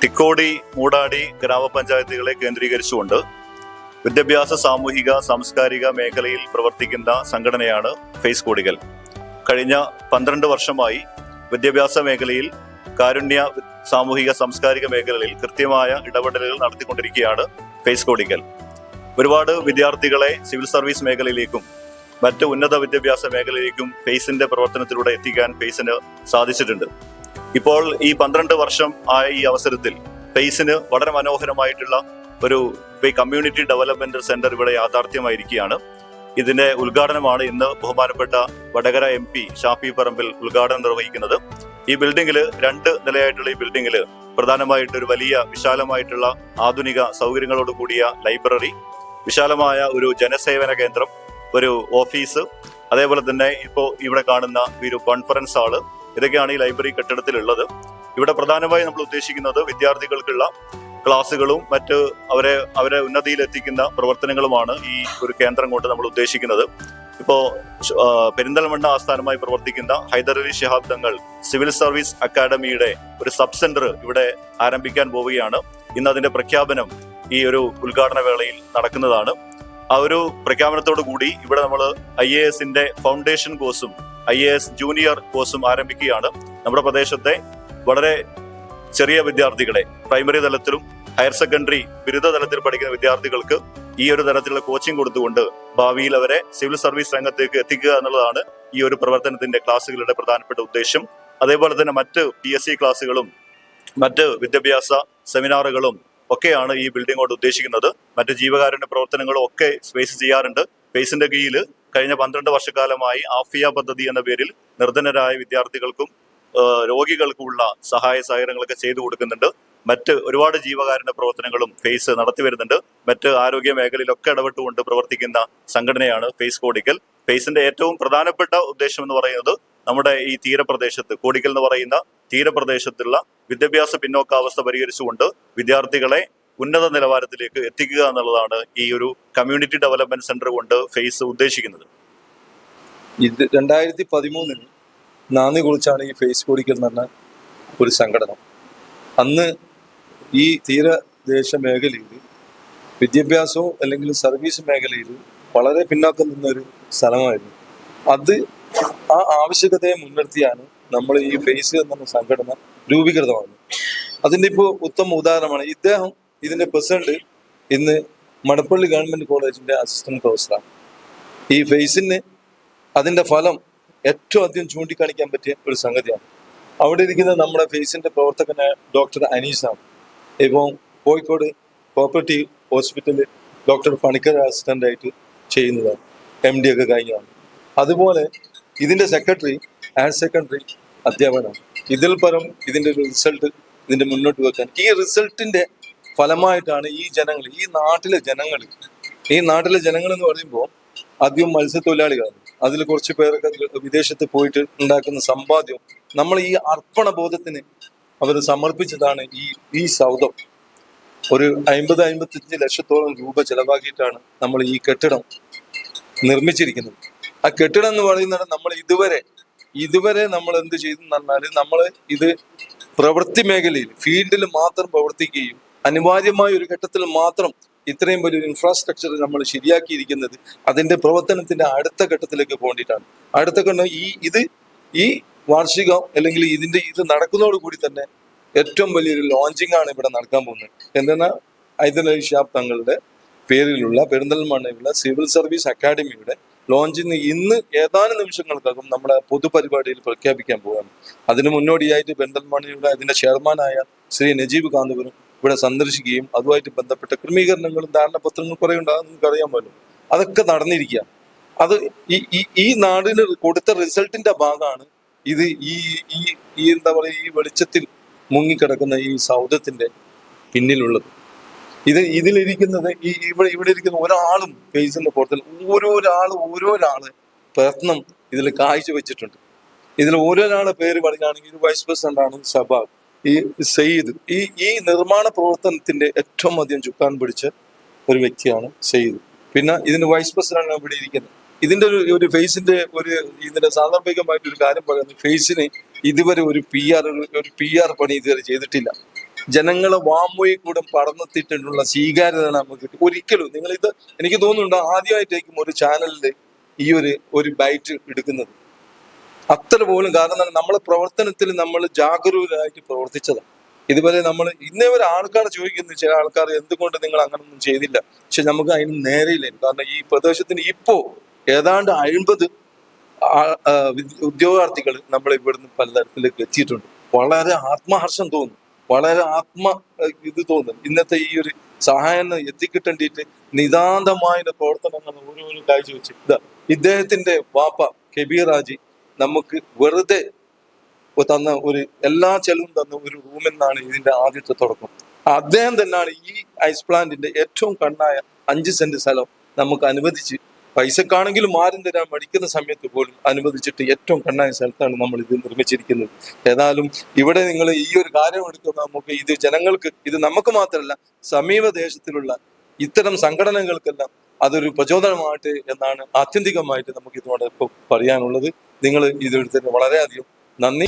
തിക്കോടി മൂടാടി ഗ്രാമപഞ്ചായത്തുകളെ കേന്ദ്രീകരിച്ചുകൊണ്ട് വിദ്യാഭ്യാസ സാമൂഹിക സാംസ്കാരിക മേഖലയിൽ പ്രവർത്തിക്കുന്ന സംഘടനയാണ് ഫേസ് കോടികൾ. കഴിഞ്ഞ പന്ത്രണ്ട് വർഷമായി വിദ്യാഭ്യാസ മേഖലയിൽ കാരുണ്യ സാമൂഹിക സാംസ്കാരിക മേഖലകളിൽ കൃത്യമായ ഇടപെടലുകൾ നടത്തിക്കൊണ്ടിരിക്കുകയാണ് ഫേസ് കോടികൽ ഒരുപാട് വിദ്യാർത്ഥികളെ സിവിൽ സർവീസ് മേഖലയിലേക്കും മറ്റ് ഉന്നത വിദ്യാഭ്യാസ മേഖലയിലേക്കും ഫേസിന്റെ പ്രവർത്തനത്തിലൂടെ എത്തിക്കാൻ ഫേസിന് സാധിച്ചിട്ടുണ്ട്. ഇപ്പോൾ ഈ പന്ത്രണ്ട് വർഷം ആയ ഈ അവസരത്തിൽ ഫെയ്സിന് വളരെ മനോഹരമായിട്ടുള്ള ഒരു കമ്മ്യൂണിറ്റി ഡെവലപ്മെന്റ് സെന്റർ ഇവിടെ യാഥാർത്ഥ്യമായിരിക്കുകയാണ്. ഇതിന്റെ ഉദ്ഘാടനമാണ് ഇന്ന് ബഹുമാനപ്പെട്ട വടകര എം പി ഷാഫി പറമ്പിൽ ഉദ്ഘാടനം നിർവഹിക്കുന്നത്. ഈ ബിൽഡിംഗിൽ രണ്ട് നിലയായിട്ടുള്ള ഈ ബിൽഡിംഗിൽ പ്രധാനമായിട്ട് ഒരു വലിയ വിശാലമായിട്ടുള്ള ആധുനിക സൗകര്യങ്ങളോട് കൂടിയ ലൈബ്രറി വിശാലമായ ഒരു ജനസേവന കേന്ദ്രം ഒരു ഓഫീസ് അതേപോലെ തന്നെ ഇപ്പോൾ ഇവിടെ കാണുന്ന ഒരു കോൺഫറൻസ് ഹാൾ ഇതൊക്കെയാണ് ഈ ലൈബ്രറി കെട്ടിടത്തിലുള്ളത്. ഇവിടെ പ്രധാനമായി നമ്മൾ ഉദ്ദേശിക്കുന്നത് വിദ്യാർത്ഥികൾക്കുള്ള ക്ലാസ്സുകളും മറ്റ് അവരെ അവരെ ഉന്നതിയിലെത്തിക്കുന്ന പ്രവർത്തനങ്ങളുമാണ് ഈ ഒരു കേന്ദ്രം കൊണ്ട് നമ്മൾ ഉദ്ദേശിക്കുന്നത്. ഇപ്പോൾ പെരിന്തൽമണ്ണ ആസ്ഥാനമായി പ്രവർത്തിക്കുന്ന ഹൈദരലി ശിഹാബ് തങ്ങൾ സിവിൽ സർവീസ് അക്കാദമിയുടെ ഒരു സബ് സെന്റർ ഇവിടെ ആരംഭിക്കാൻ പോവുകയാണ്. ഇന്ന് അതിന്റെ പ്രഖ്യാപനം ഈ ഒരു ഉദ്ഘാടന വേളയിൽ നടക്കുന്നതാണ്. ആ ഒരു പ്രഖ്യാപനത്തോടു കൂടി ഇവിടെ നമ്മൾ ഐ എ എസിന്റെ ഫൗണ്ടേഷൻ കോഴ്സും ഐ എ എസ് ജൂനിയർ കോഴ്സും ആരംഭിക്കുകയാണ്. നമ്മുടെ പ്രദേശത്തെ വളരെ ചെറിയ വിദ്യാർത്ഥികളെ പ്രൈമറി തലത്തിലും ഹയർ സെക്കൻഡറി ബിരുദ തലത്തിൽ പഠിക്കുന്ന വിദ്യാർത്ഥികൾക്ക് ഈ ഒരു തരത്തിലുള്ള കോച്ചിങ് കൊടുത്തുകൊണ്ട് ഭാവിയിൽ അവരെ സിവിൽ സർവീസ് രംഗത്തേക്ക് എത്തിക്കുക എന്നുള്ളതാണ് ഈ ഒരു പ്രവർത്തനത്തിന്റെ ക്ലാസ്സുകളുടെ പ്രധാനപ്പെട്ട ഉദ്ദേശം. അതേപോലെ തന്നെ മറ്റ് പി എസ് സി ക്ലാസ്സുകളും മറ്റ് വിദ്യാഭ്യാസ സെമിനാറുകളും ഒക്കെയാണ് ഈ ബിൽഡിംഗ് കൊണ്ട് ഉദ്ദേശിക്കുന്നത്. മറ്റ് ജീവകാരുണ്യ പ്രവർത്തനങ്ങളും ഒക്കെ സ്പേസ് ചെയ്യാറുണ്ട്. സ്പേസിന്റെ കീഴിൽ കഴിഞ്ഞ പന്ത്രണ്ട് വർഷക്കാലമായി ആഫിയ പദ്ധതി എന്ന പേരിൽ നിർധനരായ വിദ്യാർത്ഥികൾക്കും രോഗികൾക്കുമുള്ള സഹായ സഹകരണങ്ങളൊക്കെ ചെയ്തു കൊടുക്കുന്നുണ്ട്. മറ്റ് ഒരുപാട് ജീവകാരുണ്യ പ്രവർത്തനങ്ങളും ഫേസ് നടത്തി വരുന്നുണ്ട്. മറ്റ് ആരോഗ്യ മേഖലയിലൊക്കെ ഇടപെട്ടുകൊണ്ട് പ്രവർത്തിക്കുന്ന സംഘടനയാണ് ഫേസ് കോടിക്കൽ. ഫേസിന്റെ ഏറ്റവും പ്രധാനപ്പെട്ട ഉദ്ദേശം എന്ന് പറയുന്നത് നമ്മുടെ ഈ തീരപ്രദേശത്ത് കോടിക്കൽ എന്ന് പറയുന്ന തീരപ്രദേശത്തുള്ള വിദ്യാഭ്യാസ പിന്നോക്കാവസ്ഥ പരിഹരിച്ചുകൊണ്ട് വിദ്യാർത്ഥികളെ ഉന്നത നിലവാരത്തിലേക്ക് എത്തിക്കുക എന്നുള്ളതാണ് ഈ ഒരു കമ്മ്യൂണിറ്റി ഡെവലപ്മെന്റ് സെന്റർ കൊണ്ട് ഫേസ് ഉദ്ദേശിക്കുന്നത്. ഇത് രണ്ടായിരത്തി പതിമൂന്നിൽ നാന്ദി കുറിച്ചാണ് ഈ ഫേസ് കോടിക്കൽ ഒരു സംഘടന. അന്ന് ഈ തീരദേശ മേഖലയിൽ വിദ്യാഭ്യാസവും അല്ലെങ്കിൽ സർവീസ് മേഖലയിൽ വളരെ പിന്നാക്കം നിന്ന ഒരു സ്ഥലമായിരുന്നു. അത് ആ ആവശ്യകതയെ മുൻനിർത്തിയാണ് നമ്മൾ ഈ ഫേസ് എന്ന സംഘടന രൂപീകൃതമാണ്. അതിന്റെ ഇപ്പോൾ ഉത്തമ ഉദാഹരണമാണ്. ഇദ്ദേഹം ഇതിന്റെ പ്രസിഡന്റ് ഇന്ന് മടപ്പള്ളി ഗവൺമെന്റ് കോളേജിന്റെ അസിസ്റ്റന്റ് പ്രൊഫസറാണ് ഈ ഫേസിന് അതിന്റെ ഫലം ഏറ്റവും അധികം ചൂണ്ടിക്കാണിക്കാൻ പറ്റിയ ഒരു സംഗതിയാണ്. അവിടെ ഇരിക്കുന്ന നമ്മുടെ ഫേസിന്റെ പ്രവർത്തകനായ ഡോക്ടർ അനീസാണ് ഇപ്പം കോഴിക്കോട് കോപ്പറേറ്റീവ് ഹോസ്പിറ്റലിൽ ഡോക്ടർ പണിക്കർ അസിസ്റ്റന്റ് ആയിട്ട് ചെയ്യുന്നതാണ്. എം ഡി ഒക്കെ കഴിഞ്ഞതാണ്. അതുപോലെ ഇതിന്റെ സെക്രട്ടറി ആൻഡ് സെക്കൻഡറി അധ്യാപനം ഇതിൽ പരം ഇതിന്റെ ഒരു റിസൾട്ട് ഇതിന്റെ മുന്നോട്ട് വെക്കാൻ. ഈ റിസൾട്ടിന്റെ ഫലമായിട്ടാണ് ഈ ജനങ്ങൾ ഈ നാട്ടിലെ ജനങ്ങൾ ഈ നാട്ടിലെ ജനങ്ങൾ എന്ന് പറയുമ്പോൾ അധികം മത്സ്യത്തൊഴിലാളികളാണ്. അതിൽ കുറച്ച് പേരൊക്കെ വിദേശത്ത് പോയിട്ട് ഉണ്ടാക്കുന്ന സമ്പാദ്യം നമ്മൾ ഈ അർപ്പണ ബോധത്തിന് അവർ സമർപ്പിച്ചതാണ് ഈ ഈ സൗദം ഒരു അമ്പത് അമ്പത്തഞ്ച് ലക്ഷത്തോളം രൂപ ചെലവാക്കിയിട്ടാണ് നമ്മൾ ഈ കെട്ടിടം നിർമ്മിച്ചിരിക്കുന്നത്. ആ കെട്ടിടം എന്ന് പറയുന്നത് നമ്മൾ ഇതുവരെ ഇതുവരെ നമ്മൾ എന്ത് ചെയ്തു പറഞ്ഞാൽ നമ്മൾ ഇത് പ്രവൃത്തി മേഖലയിൽ ഫീൽഡിൽ മാത്രം പ്രവർത്തിക്കുകയും അനിവാര്യമായ ഒരു ഘട്ടത്തിൽ മാത്രം ഇത്രയും വലിയൊരു ഇൻഫ്രാസ്ട്രക്ചർ നമ്മൾ ശരിയാക്കിയിരിക്കുന്നത് അതിന്റെ പ്രവർത്തനത്തിന്റെ അടുത്ത ഘട്ടത്തിലേക്ക് പോകേണ്ടിയിട്ടാണ്. അടുത്ത ഘട്ടം ഈ ഇത് ഈ വാർഷികം അല്ലെങ്കിൽ ഇതിന്റെ ഇത് നടക്കുന്നതോടുകൂടി തന്നെ ഏറ്റവും വലിയൊരു ലോഞ്ചിങ് ആണ് ഇവിടെ നടക്കാൻ പോകുന്നത്. എന്തെന്നാൽ ഹൈദരലി ഷാബ് തങ്ങളുടെ പേരിലുള്ള പെരിന്തൽമണ്ണയുള്ള സിവിൽ സർവീസ് അക്കാദമിയുടെ ലോഞ്ചിങ് ഇന്ന് ഏതാനും നിമിഷങ്ങൾക്കകം നമ്മുടെ പൊതുപരിപാടിയിൽ പ്രഖ്യാപിക്കാൻ പോവാണ് അതിന് മുന്നോടിയായിട്ട് പെരിന്തൽമണ്ണയുടെ അതിന്റെ ചെയർമാനായ ശ്രീ നജീബ് കാന്തപുരം ഇവിടെ സന്ദർശിക്കുകയും അതുമായിട്ട് ബന്ധപ്പെട്ട ക്രമീകരണങ്ങളും ധാരണപത്രങ്ങളും കുറെ ഉണ്ടാകും നിങ്ങൾക്ക് അറിയാമല്ലോ. അതൊക്കെ നടന്നിരിക്കുക അത് ഈ ഈ നാടിന് കൊടുത്ത റിസൾട്ടിന്റെ ഭാഗമാണ് ഇത് ഈ ഈ എന്താ പറയുക ഈ വെളിച്ചത്തിൽ മുങ്ങിക്കിടക്കുന്ന ഈ സൗദത്തിന്റെ പിന്നിലുള്ളത്. ഇത് ഇതിലിരിക്കുന്നത് ഈ ഇവിടെ ഇവിടെ ഇരിക്കുന്ന ഒരാളും ഫേസിന്റെ പുറത്തിൽ ഓരോരാൾ ഓരോരാൾ പ്രയത്നം ഇതിൽ കാഴ്ച വെച്ചിട്ടുണ്ട് ഇതിൽ ഓരോരാളെ പേര് പറയുകയാണെങ്കിൽ വൈസ് പ്രസിഡന്റ് ആണ് ഷബാബ് ഈ സയ്യിദ്. ഈ ഈ നിർമ്മാണ പ്രവർത്തനത്തിന്റെ ഏറ്റവും അധികം ചുക്കാൻ പിടിച്ച ഒരു വ്യക്തിയാണ് സയ്യിദ്. പിന്നെ ഇതിന് വൈസ് പ്രസിഡന്റ് ആണ് ഇവിടെ ഇരിക്കുന്നത്. ഇതിന്റെ ഒരു ഒരു ഫേസിന്റെ ഒരു ഇതിന്റെ സാന്ദർഭികമായിട്ട് ഒരു കാര്യം പറയുന്നത് ഫേസിന് ഇതുവരെ ഒരു പി ആർ ഒരു പി ആർ പണി ഇതുവരെ ചെയ്തിട്ടില്ല. ജനങ്ങളെ വാമൊഴി കൂടെ പടർന്നെത്തിയിട്ടുള്ള സ്വീകാര്യത നമുക്ക് കിട്ടും. ഒരിക്കലും നിങ്ങൾ ഇത് എനിക്ക് തോന്നുന്നുണ്ട് ആദ്യമായിട്ടായിരിക്കും ഒരു ചാനലിൽ ഈ ഒരു ഒരു ബൈറ്റ് എടുക്കുന്നത്. അത്ര പോലും കാരണം നമ്മളെ പ്രവർത്തനത്തിൽ നമ്മൾ ജാഗരൂകരായിട്ട് പ്രവർത്തിച്ചതാണ്. ഇതുപോലെ നമ്മൾ ഇന്നേ വരെ ആൾക്കാർ ചോദിക്കുന്നു ചില ആൾക്കാർ എന്തുകൊണ്ട് നിങ്ങൾ അങ്ങനൊന്നും ചെയ്തില്ല? പക്ഷെ നമുക്ക് അതിന് നേരെയില്ല. കാരണം ഈ പ്രദേശത്തിന് ഇപ്പോ ഏതാണ്ട് അഴിമ്പത് ഉദ്യോഗാർത്ഥികൾ നമ്മൾ ഇവിടുന്ന് പലതരത്തിലേക്ക് എത്തിയിട്ടുണ്ട്. വളരെ ആത്മഹർഷം തോന്നും. വളരെ ആത്മ ഇത് തോന്നും. ഇന്നത്തെ ഈ ഒരു സഹായം എത്തിക്കിട്ടേണ്ടിയിട്ട് നിതാന്തമായ പ്രവർത്തനങ്ങൾ ഓരോരോ കാഴ്ച വെച്ച് ഇതാ ഇദ്ദേഹത്തിന്റെ വാപ്പ കെബീറാജി നമുക്ക് വെറുതെ തന്ന ഒരു എല്ലാ ചെലവും തന്ന ഒരു റൂമെന്നാണ് ഇതിന്റെ ആദ്യത്തെ തുടക്കം. അദ്ദേഹം തന്നെയാണ് ഈ ഐസ് പ്ലാന്റിന്റെ ഏറ്റവും കണ്ണായ അഞ്ച് സെന്റ് സ്ഥലം നമുക്ക് അനുവദിച്ച് പൈസക്കാണെങ്കിലും ആരും തരാൻ മടിക്കുന്ന സമയത്ത് പോലും അനുവദിച്ചിട്ട് ഏറ്റവും കണ്ണായ സ്ഥലത്താണ് നമ്മൾ ഇത് നിർമ്മിച്ചിരിക്കുന്നത്. ഏതായാലും ഇവിടെ നിങ്ങൾ ഈ ഒരു കാര്യം എടുക്കുന്ന നമുക്ക് ഇത് ജനങ്ങൾക്ക് ഇത് നമുക്ക് മാത്രമല്ല സമീപ ദേശത്തിലുള്ള ഇത്തരം സംഘടനകൾക്കെല്ലാം അതൊരു പ്രചോദനമായിട്ട് എന്നാണ് ആത്യന്തികമായിട്ട് നമുക്ക് ഇതോടൊപ്പം പറയാനുള്ളത്. നിങ്ങൾ ഇതെടുത്തതിന് വളരെയധികം നന്ദി.